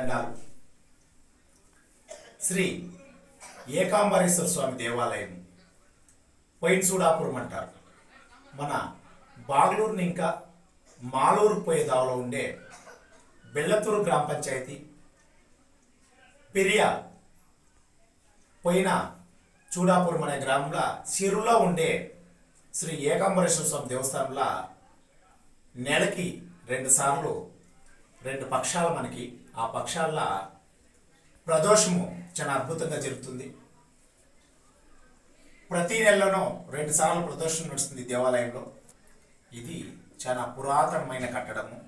దండాలు. శ్రీ ఏకాంబరేశ్వర స్వామి దేవాలయం పొయిన్సూడాపురం అంటారు. మన బాగ్లూరుని ఇంకా మాలూరు పోయే దావలో ఉండే బెల్లతూరు గ్రామ పంచాయతీ పెరియా పోయిన చూడాపురం అనే గ్రామంలో సిరులో ఉండే శ్రీ ఏకాంబరేశ్వర స్వామి దేవస్థానంలో నెలకి రెండు సార్లు రెండు పక్షాలు మనకి. ఆ పక్షాల ప్రదోషము చాలా అద్భుతంగా జరుగుతుంది. ప్రతి నెలలోనూ రెండు సార్లు ప్రదోషం నడుస్తుంది దేవాలయంలో. ఇది చాలా పురాతనమైన కట్టడము.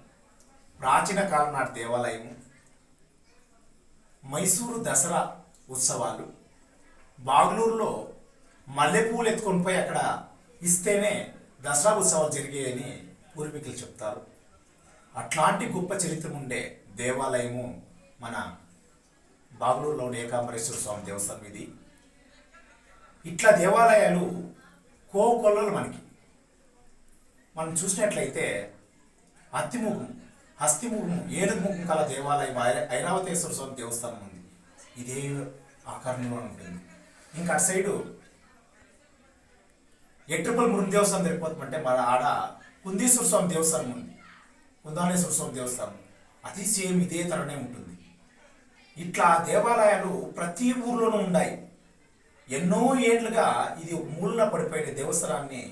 ప్రాచీన కాలం నాటి దేవాలయము. మైసూరు దసరా ఉత్సవాలు. బాగ్లూరులో మల్లెపూలు ఎత్తుకొని పోయి అక్కడ ఇస్తేనే దసరా ఉత్సవాలు జరిగాయని పూర్వీకులు చెప్తారు. అట్లాంటి గొప్ప చరిత్ర ఉండే దేవాలయము మన బాగులూరులోని ఏకాంబరేశ్వర స్వామి దేవస్థానం ఇది. ఇట్లా దేవాలయాలు కోకొల్లలు మనకి. మనం చూసినట్లయితే అత్తిముఖం హస్తిముఖం ఏనుగు ముఖం కల దేవాలయం ఐరావతేశ్వర స్వామి దేవస్థానం ఉంది. ఇదే ఆకారంలో ఉంటుంది. ఇంకా అటు సైడు ఎట్రిపల్ మురుగు దేవస్థానం మన ఆడ కుందీశ్వర స్వామి దేవస్థానం ఉంది. కుందానేశ్వర స్వామి దేవస్థానం. అది సేమ్ ఇదే తరనే ఉంటుంది. ఇట్లా దేవాలయాలు ప్రతి ఊర్లోనూ ఉన్నాయి ఎన్నో ఏళ్ళుగా ఇది మూలన పడిపోయిన దేవస్థానాన్ని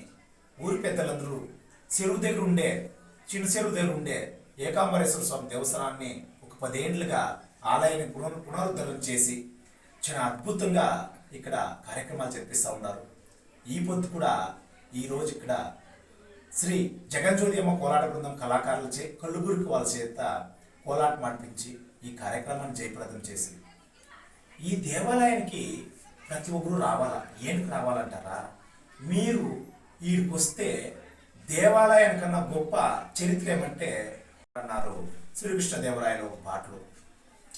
ఊరి పెద్దలందరూ చెరువు దగ్గర ఉండే చిన్న చెరువు దగ్గర ఉండే ఏకాంబరేశ్వర స్వామి దేవస్థానాన్ని ఒక పదేండ్లుగా ఆలయాన్ని పునరు పునరుద్ధరణ చేసి చాలా అద్భుతంగా ఇక్కడ కార్యక్రమాలు జరిపిస్తూ ఉన్నారు. ఈ పొద్దు కూడా ఈరోజు ఇక్కడ శ్రీ జగన్జ్యోతి అమ్మ కోలాట బృందం కళాకారులచే కళ్ళుగురికి వాళ్ళ చేత కోలాట మాడిపించి ఈ కార్యక్రమాన్ని జయప్రదం చేసింది. ఈ దేవాలయానికి ప్రతి ఒక్కరూ రావాలా? ఏంటి రావాలంటారా? మీరు వీడికి వస్తే దేవాలయానికన్నా గొప్ప చరిత్ర ఏమంటే అన్నారు శ్రీకృష్ణదేవరాయలు ఒక పాటలు.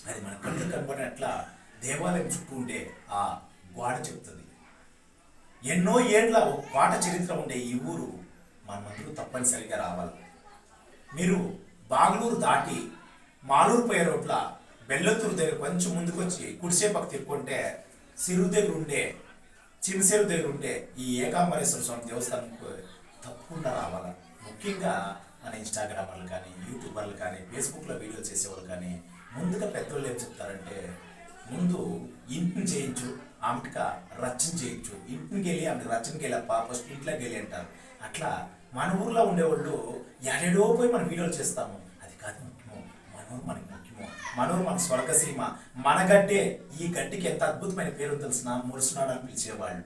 అది మన కళ్ళు కనబడినట్ల దేవాలయం చుట్టూ ఉండే ఆ గోడ చెప్తుంది. ఎన్నో ఏళ్ళ ఒక పాట చరిత్ర ఉండే ఈ ఊరు మనమందరూ తప్పనిసరిగా రావాలి. మీరు బాగలూరు దాటి మాలూరు పోయే రోడ్ల బెల్లతూరు దగ్గర కొంచెం ముందుకొచ్చి కుడిసేపకు తిరుక్కుంటే సిరు దగ్గర ఉండే చిన్నసేరు దగ్గర ఉండే ఈ ఏకాంబరేశ్వర స్వామి దేవస్థానంకు తప్పకుండా రావాలి. ముఖ్యంగా మన ఇన్స్టాగ్రామర్లు కానీ యూట్యూబర్లు కానీ ఫేస్బుక్లో వీడియోలు చేసేవాళ్ళు కానీ ముందుగా పెద్దోళ్ళు ఏం చెప్తారంటే ముందు ఇంటిని చేయించు ఆమెక రచన చేయించు. ఇంటికి వెళ్ళి ఆమె రచనకి వెళ్ళప్ప ఫస్ట్ ఇంట్లోకి వెళ్ళి అంటారు. అట్లా మన ఊర్లో ఉండేవాళ్ళు ఎడెడో పోయి మనం వీడియోలు చేస్తాము. అది కాదు ముఖ్యము మనూరు మనకి ముఖ్యము. మన ఊరు మన స్వర్గసీమ మన గడ్డే ఈ గడ్డికి ఎంత అద్భుతమైన పేరు తెలిసిన మురుసునాడు అని పిలిచేవాళ్ళు.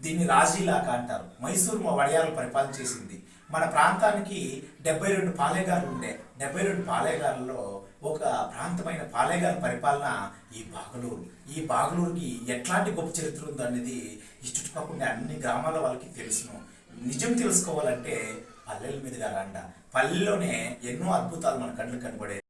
దీన్ని రాజీలాక అంటారు. మైసూరు మా వడియాలు పరిపాలన చేసింది. మన ప్రాంతానికి డెబ్బై రెండు పాలేగారులు ఉండే. డెబ్బై రెండు పాలేగారులో ఒక ప్రాంతమైన పాలేగారు పరిపాలన ఈ బాగలూరు. ఈ బాగలూరుకి ఎట్లాంటి గొప్ప చరిత్ర ఉందనేది ఈ చుట్టుపక్కల ఉండే అన్ని గ్రామాల వాళ్ళకి తెలుసును. నిజం తెలుసుకోవాలంటే పల్లెల మీదుగా రండ. పల్లెల్లోనే ఎన్నో అద్భుతాలు మన కళ్ళు కనబడే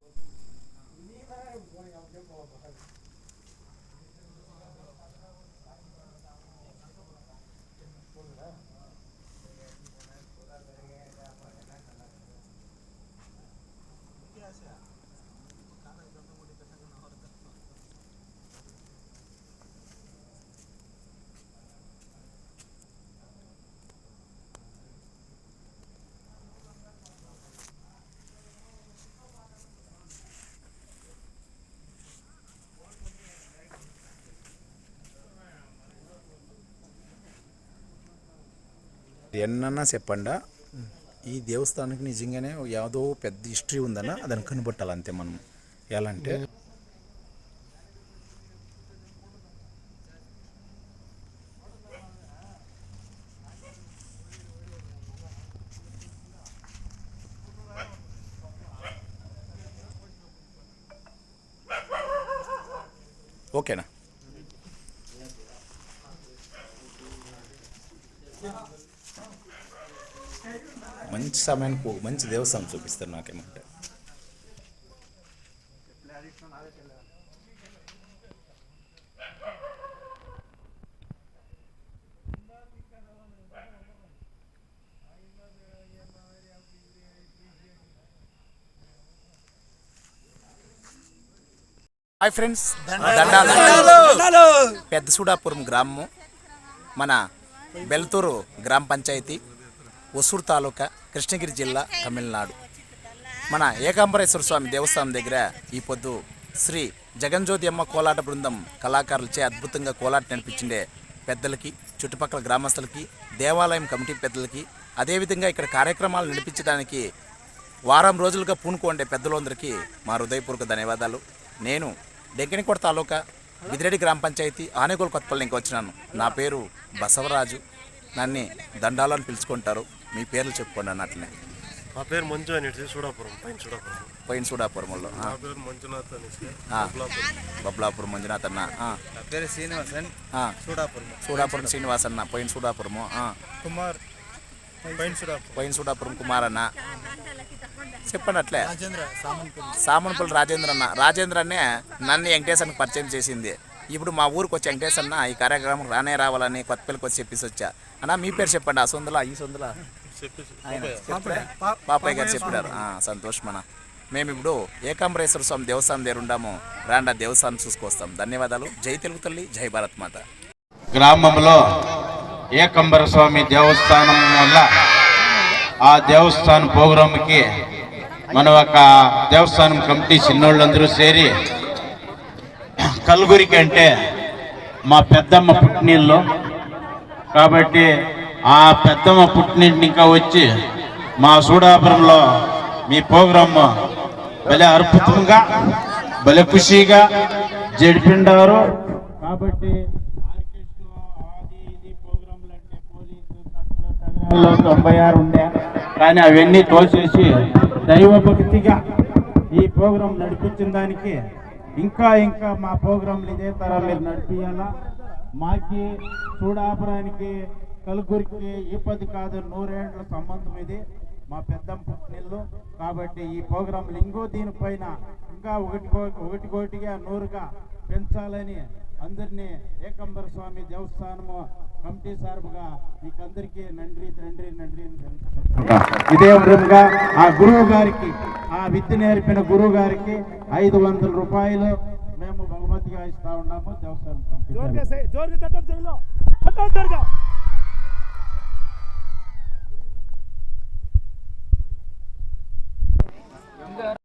ఎన్నన్నా చెప్పండా ఈ దేవస్థానానికి నిజంగానే ఏదో పెద్ద హిస్టరీ ఉందన్న దాన్ని కనిపెట్టాలి అంతే మనం. ఎలా అంటే ఓకేనా? మంచి సమయానికి మంచి దేవస్థానం చూపిస్తారు నాకేమంటే. హాయ్ ఫ్రెండ్స్ దండాలు పెద్ద సూడాపురం గ్రామం మన బెల్తూరు గ్రామ పంచాయతీ. ఒసూరు తాలూకా కృష్ణగిరి జిల్లా తమిళనాడు. మన ఏకాంబరేశ్వర స్వామి దేవస్థానం దగ్గర ఈ పొద్దు శ్రీ జగన్జ్యోతి అమ్మ కోలాట బృందం కళాకారులచే అద్భుతంగా కోలాట నడిపించిండే పెద్దలకి చుట్టుపక్కల గ్రామస్తులకి దేవాలయం కమిటీ పెద్దలకి అదేవిధంగా ఇక్కడ కార్యక్రమాలు నడిపించడానికి వారం రోజులుగా పూనుకోండే పెద్దలందరికీ మా హృదయపూర్వక ధన్యవాదాలు. నేను డెంకనికోట తాలూకా బిదిరెడ్డి గ్రామ పంచాయతీ ఆనేగోలు కొత్తపల్లి ఇంకా వచ్చినాను. నా పేరు బసవరాజు. నన్ను దండాలని పిలుచుకుంటారు. మీ పేర్లు చెప్పుకోండి అన్నట్లనే నా పేరు మంజు అనేసి చూడాపురం పైన చూడాపురం. పోయిన సూడాపురంలో నా పేరు మంజునాథ్ అనేసి. బబ్లాపురం. మంజునాథ్ అన్న నా పేరు శ్రీనివాసన్ ఆ, చూడాపురం. సూడాపురం శ్రీనివాస్ అన్న పోయిన సూడాపురము ఆ, కుమార్ పైన చూడాపురం. పోయిన సూడాపురం కుమార్ అన్న. చెప్పండి అట్లే రాజేంద్ర సామన్పల్లి. సామన్పల్లి రాజేంద్ర అన్న. రాజేంద్ర అన్నే నన్ను వెంకటేశ్వరకి పరిచయం చేసింది. ఇప్పుడు మా ఊరికి వచ్చి వెంకటేశ్ అన్న ఈ కార్యక్రమం రానే రావాలని కొత్తపల్లికి వచ్చి చెప్పేసి వచ్చా. అన్న మీ పేరు చెప్పండి ఆ సొందల ఈ సొందల? పాపయ్య గారు చెప్పారు. సంతోషం అన్న మేము ఇప్పుడు ఏకాంబరేశ్వర స్వామి దేవస్థానం దగ్గర ఉండాము. రాండా దేవస్థానం చూసుకొస్తాం. ధన్యవాదాలు. జై తెలుగు తల్లి జై భారత్ మాత. గ్రామంలో ఏకంబర స్వామి దేవస్థానం వల్ల ఆ దేవస్థానం ప్రోగ్రాంకి మన ఒక దేవస్థానం కమిటీ చిన్నోళ్ళందరూ చేరి కలుగురికి అంటే మా పెద్దమ్మ పుట్టినీళ్ళు కాబట్టి ఆ పెద్దమ్మ పుట్టినింటిని ఇంకా వచ్చి మా సూడాపురంలో మీ ప్రోగ్రామ్ భలే అద్భుతంగా భలే ఖుషీగా జరిపిండారు కాబట్టి ఇది ప్రోగ్రాంలు అంటే తొంభై ఆరు ఉండే. కానీ అవన్నీ తోసేసి దైవభక్తిగా ఈ ప్రోగ్రాం నడిపించిన దానికి ఇంకా ఇంకా మా ప్రోగ్రాంలు ఇదే తరం మీరు నడిపియాలా? మాకి చూడాపురానికి కలుగురికి ఈ పది కాదు నూరేండ్ల సంబంధం ఇది. మా పెద్దమ్మ పుట్టినిల్లు. కాబట్టి ఈ ప్రోగ్రాంలు ఇంకో దీనిపైన ఇంకా ఒకటి ఒకటి కోటిగా నూరుగా పెంచాలని అందరినీ ఏకంబర స్వామి దేవస్థానము కమిటీ సార్పుగా మీకందరికీ నండ్రి తండ్రి నండ్రి. ఇదే విధంగా ఆ గురువు గారికి ఆ విద్య నేర్పిన గురువు గారికి ఐదు వందల రూపాయలు మేము బహుమతిగా ఇస్తా ఉన్నాము దేవస్థానం కమిటీ good.